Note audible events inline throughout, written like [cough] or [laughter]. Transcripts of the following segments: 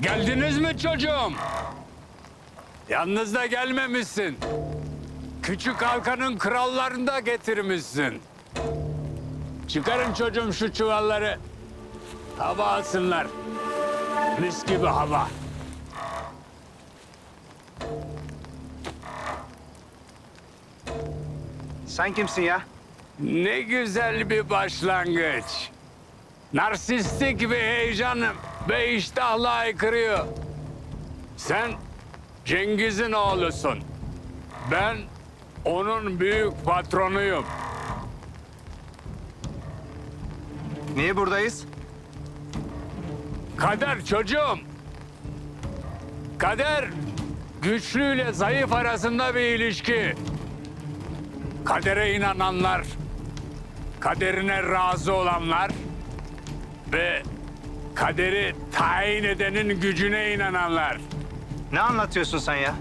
Geldiniz mi çocuğum? Yalnız da gelmemişsin. Küçük halkanın krallarını da getirmişsin. Çıkarın çocuğum şu çuvalları. Hava alsınlar. Mis gibi hava. Sen kimsin ya? Ne güzel bir başlangıç. Narsistik bir heyecan ve iştahla aykırıyor. Sen Cengiz'in oğlusun. Ben onun büyük patronuyum. Niye buradayız? Kader çocuğum. Kader güçlüyle zayıf arasında bir ilişki. Kadere inananlar, kaderine razı olanlar ve kaderi tayin edenin gücüne inananlar. Ne anlatıyorsun sen ya?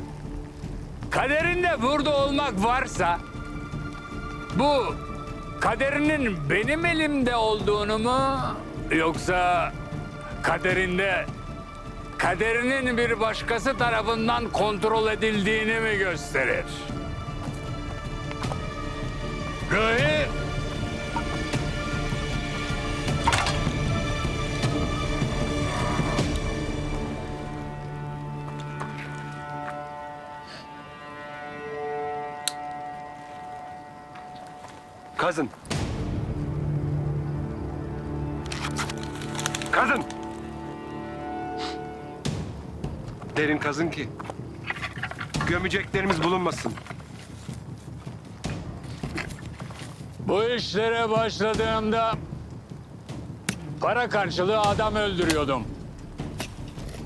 Kaderinde burada olmak varsa bu kaderinin benim elimde olduğunu mu yoksa kaderinde kaderinin bir başkası tarafından kontrol edildiğini mi gösterir? Ruhi Kazın. Kazın. Derin kazın ki gömeceklerimiz bulunmasın. bu işlere başladığımda para karşılığı adam öldürüyordum.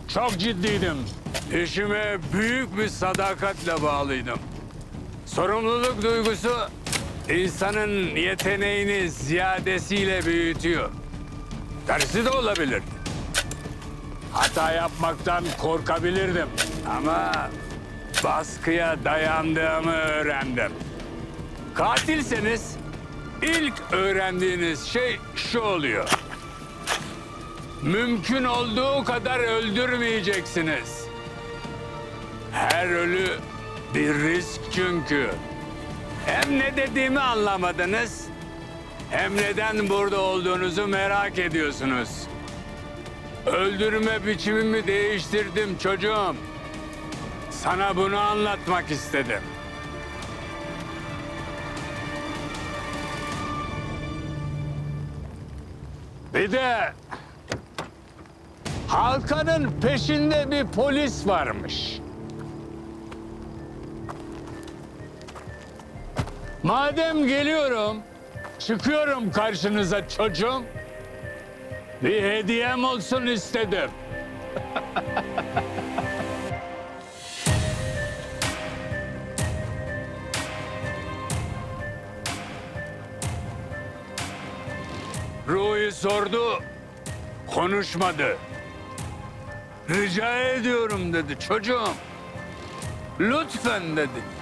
Çok ciddiydim. İşime büyük bir sadakatle bağlıydım. Sorumluluk duygusu insanın yeteneğini ziyadesiyle büyütüyor. Tersi de olabilir. Hata yapmaktan korkabilirdim ama baskıya dayandığımı öğrendim. Katilseniz ilk öğrendiğiniz şey şu oluyor. Mümkün olduğu kadar öldürmeyeceksiniz. Her ölü bir risk çünkü. Hem ne dediğimi anlamadınız, hem neden burada olduğunuzu merak ediyorsunuz. Öldürme biçimimi değiştirdim çocuğum. Sana bunu anlatmak istedim. Bir de halkanın peşinde bir polis varmış. Madem geliyorum, çıkıyorum karşınıza çocuğum. Bir hediyem olsun istedim. [laughs] Ruhi sordu, konuşmadı. Rica ediyorum dedi çocuğum. Lütfen dedi.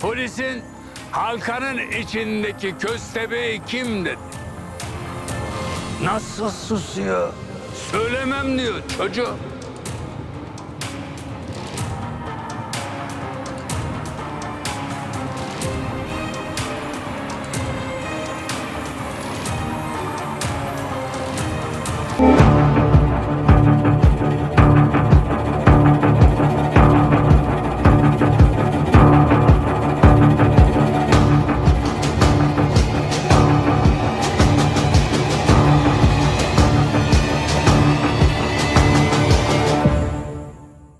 Polisin halkanın içindeki köstebeği kim dedi. Nasıl susuyor? Söylemem diyor çocuğum.